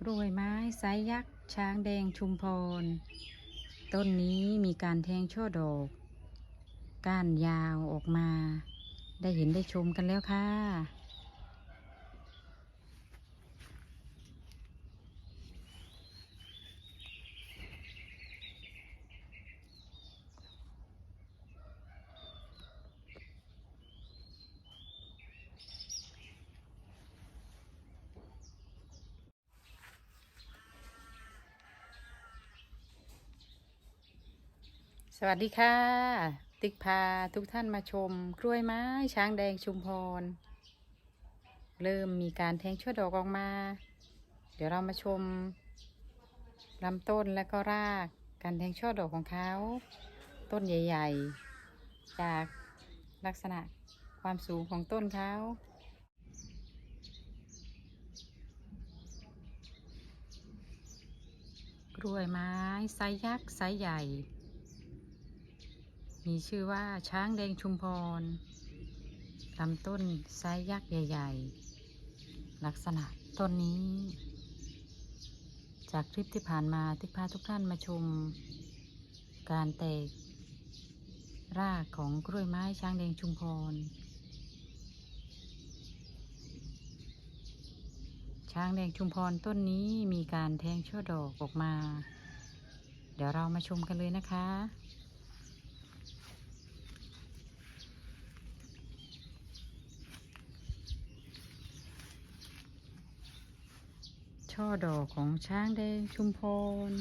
กล้วยไม้ไซส์ยักษ์ ช้างแดงชุมพร ต้นนี้มีการแทงช่อดอก ก้านยาวออกมา ได้เห็นได้ชมกันแล้วค่ะ สวัสดีค่ะ ติ๊กพาทุกท่านมาชม กล้วยไม้ช้างแดงชุมพร เริ่มมีการแทงช่อดอกออกมา เดี๋ยวเรามาชมลำต้นและก็รากการแทงช่อดอกของเขา ต้นใหญ่ ๆ จากลักษณะความสูงของต้นเขากล้วยไม้ไซส์ยักษ์ไซส์ใหญ่ มีชื่อว่าช้างแดงชุมพรลำต้นไซส์ยักษ์ใหญ่ ๆ ลักษณะต้นนี้ จากคลิปที่ผ่านมาที่พาทุกท่านมาชม การแตกรากของกล้วยไม้ช้างแดงชุมพร ช้างแดงชุมพรต้นนี้มีการแทงช่อดอกออกมา เดี๋ยวเรามาชมกันเลยนะคะ ช่อดอกของช้างแดงชุมพร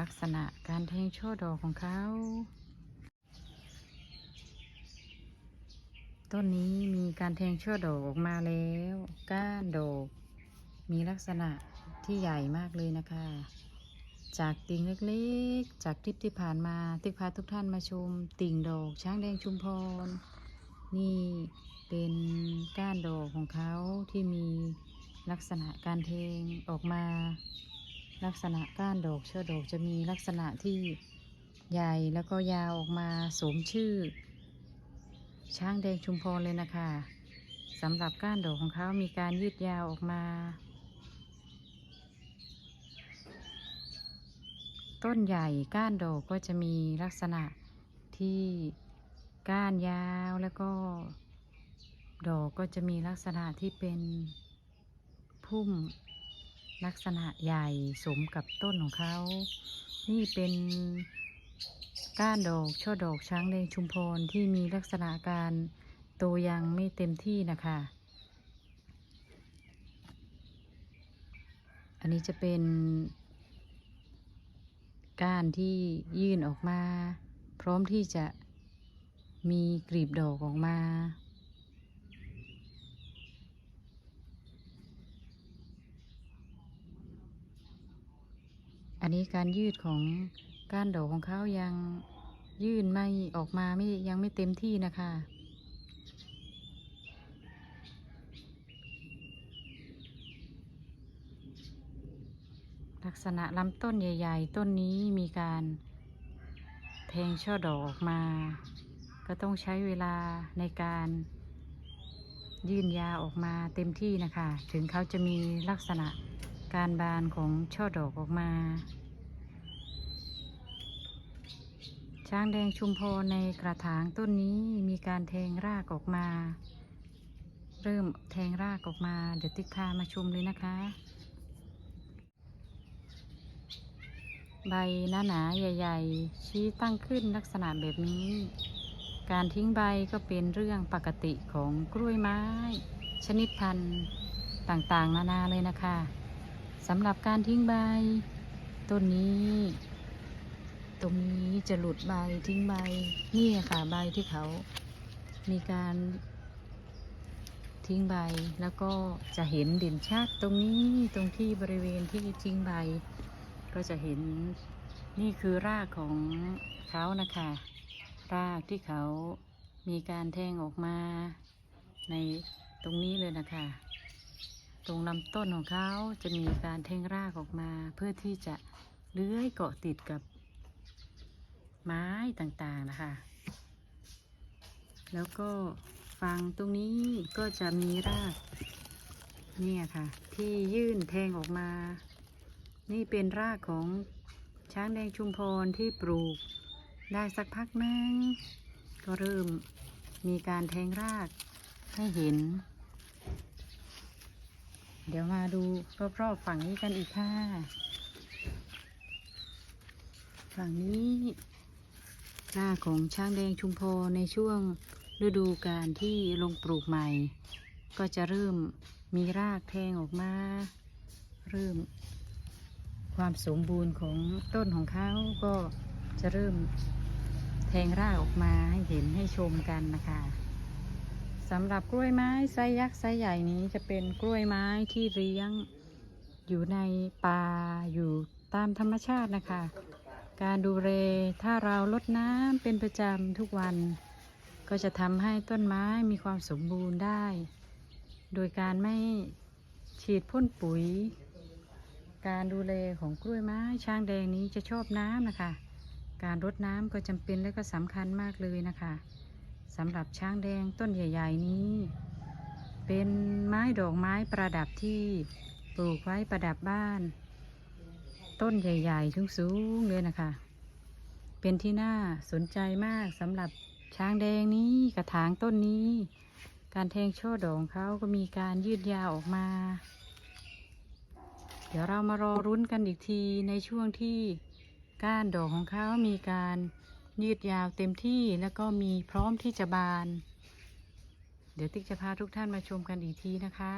ลักษณะการแทงช่อดอกของเขา ต้นนี้มีการแทงช่อดอกออกมาแล้ว ก้านดอกมีลักษณะที่ใหญ่มากเลยนะคะ จากติ่งเล็กๆ จากคลิปที่ผ่านมาติ๊กพาทุกท่านมาชม ติ่งดอกช้างแดงชุมพร นี่เป็นก้านดอกของเขาที่มี ลักษณะการแทงออกมา ลักษณะก้านดอกเช่อดอกจะมีลักษณะที่ใหญ่แล้วก็ยาวออกมาสมชื่อ ช้างแดงชุมพรเลยนะคะสำหรับก้านดอกของเขามีการยืดยาวออกมา ต้นใหญ่ก้านดอกก็จะมีลักษณะที่ก้านยาวแล้วก็ ดอกก็จะมีลักษณะที่เป็น พุ่มลักษณะใหญ่สมกับต้นของเขา นี่เป็นก้านดอกช่อดอกช้างแดงชุมพรที่มีลักษณะการโตยังไม่เต็มที่นะคะ อันนี้จะเป็นก้านที่ยื่นออกมา พร้อมที่จะมีกลีบดอกออกมา อันนี้การยืดของก้านดอกของเขายังยื่นไม่ออกมาไม่ยังไม่เต็มที่นะคะ ลักษณะลำต้นใหญ่ ๆ ต้นนี้มีการแทงช่อดอกออกมา ก็ต้องใช้เวลาในการยื่นยาออกมาเต็มที่นะคะ ถึงเขาจะมีลักษณะ การบานของช่อดอกออกมา ช้างแดงชุมพรในกระถางต้นนี้มีการแทงรากออกมา เริ่มแทงรากออกมา เดี๋ยวติ๊กพามาชมเลยนะคะ ใบหนาหนาใหญ่ ๆ ชี้ตั้งขึ้นลักษณะแบบนี้ การทิ้งใบก็เป็นเรื่องปกติของกล้วยไม้ ชนิดพันธุ์ต่างๆ นานาเลยนะคะ สำหรับการทิ้งใบ ต้นนี้ ตรงนี้จะหลุดใบทิ้งใบ นี่ค่ะใบที่เขา มีการทิ้งใบแล้วก็จะเห็นเด่นชัดตรงนี้ตรงที่บริเวณที่ทิ้งใบ ก็จะเห็นนี่คือรากของเขานะคะ รากที่เขามีการแทงออกมาในตรงนี้เลยนะคะ ตรงลำต้นของเขาจะมีการแทงรากออกมาเพื่อที่จะเลื้อยเกาะติดกับไม้ต่างๆนะคะ แล้วก็ฝั่งตรงนี้ก็จะมีรากเนี่ยค่ะ ที่ยื่นแทงออกมา นี่เป็นรากของช้างแดงชุมพรที่ปลูกได้สักพักนึงก็เริ่มมีการแทงรากให้เห็น เดี๋ยวมาดูรอบๆฝั่งนี้กันอีกค่ะ ฝั่งนี้ราของช้างแดงชุมพรในช่วงฤดูการที่ลงปลูกใหม่ ก็จะเริ่มมีรากแทงออกมา เริ่ม ความสมบูรณ์ของต้นของเขาก็จะเริ่มแทงรากออกมาให้เห็นให้ชมกันนะคะ สำหรับกล้วยไม้ไซส์ยักษ์ไซส์ใหญ่นี้จะเป็นกล้วยไม้ที่เลี้ยง อยู่ในป่าอยู่ตามธรรมชาตินะคะ การดูแลถ้าเราลดน้ำเป็นประจำทุกวัน ก็จะทำให้ต้นไม้มีความสมบูรณ์ได้ โดยการไม่ฉีดพ่นปุ๋ย การดูแลของกล้วยไม้ช้างแดงนี้จะชอบน้ำนะคะ การรดน้ำก็จำเป็นและก็สำคัญมากเลยนะคะ สำหรับช้างแดงต้นใหญ่ ๆ นี้ เป็นไม้ดอกไม้ประดับที่ปลูกไว้ประดับบ้าน ต้นใหญ่ๆสูงๆเลยนะคะ เป็นที่น่าสนใจมากสำหรับช้างแดงนี้กระถางต้นนี้ การแทงช่อดอกของเขาก็มีการยืดยาวออกมา เดี๋ยวเรามารอรุ้นกันอีกทีในช่วงที่ก้านดอกของเขามีการ ยืดยาวเต็มที่แล้วก็มีพร้อมที่จะบาน เดี๋ยวติ๊กจะพาทุกท่านมาชมกันอีกทีนะคะ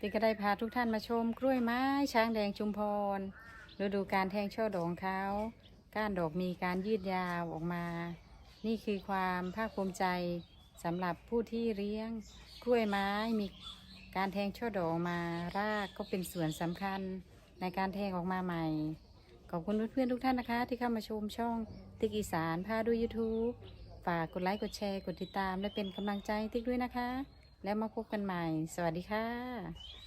ติ๊กก็ได้พาทุกท่านมาชมกล้วยไม้ช้างแดงชุมพรฤดูการแทงช่อดอกของเขา ก้านดอกมีการยืดยาวออกมา นี่คือความภาคภูมิใจสำหรับผู้ที่เลี้ยงกล้วยไม้มีการแทงช่อดอกออกมารากก็เป็นส่วนสำคัญในการแทงออกมาใหม่ ขอบคุณเพื่อนๆทุกท่านนะคะ ที่เข้ามาชมช่องติ๊กอีสานพาดู YouTube ฝากกดไลค์กดแชร์กดติดตาม และเป็นกำลังใจติ๊กด้วยนะคะ แล้วมาพบกันใหม่ สวัสดีค่ะ